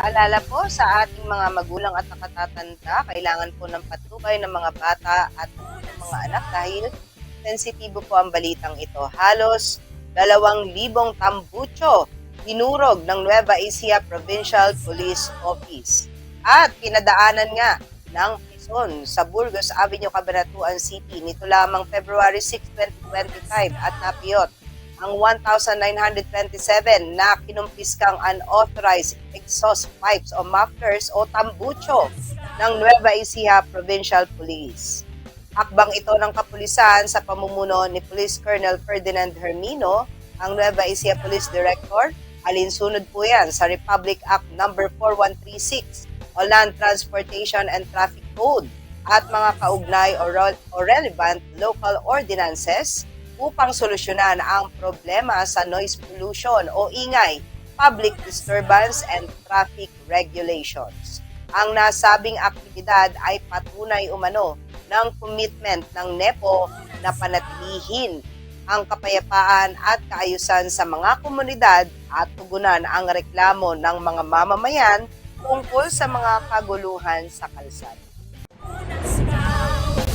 Paalala po sa ating mga magulang at nakatatanda, kailangan po ng patnubay ng mga bata at ng mga anak dahil sensitibo po ang balitang ito. Halos dalawang libong tambucho dinurog ng Nueva Ecija Provincial Police Office at pinadaanan nga ng prison sa Burgos Avenue, Cabanatuan City nito lamang February 6, 2025 at napiyot ang 1,927 na kinumpiskang unauthorized exhaust pipes o mufflers o tambucho ng Nueva Ecija Provincial Police. Hakbang ito ng kapulisan sa pamumuno ni Police Colonel Ferdinand Hermino, ang Nueva Ecija Police Director, alinsunod po yan sa Republic Act No. 4136 o Land Transportation and Traffic Code at mga kaugnay o, o relevant local ordinances upang solusyonan ang problema sa noise pollution o ingay, public disturbance and traffic regulations. Ang nasabing aktibidad ay patunay umano ng commitment ng NEPO na panatilihin ang kapayapaan at kaayusan sa mga komunidad at tugunan ang reklamo ng mga mamamayan tungkol sa mga kaguluhan sa kalsada.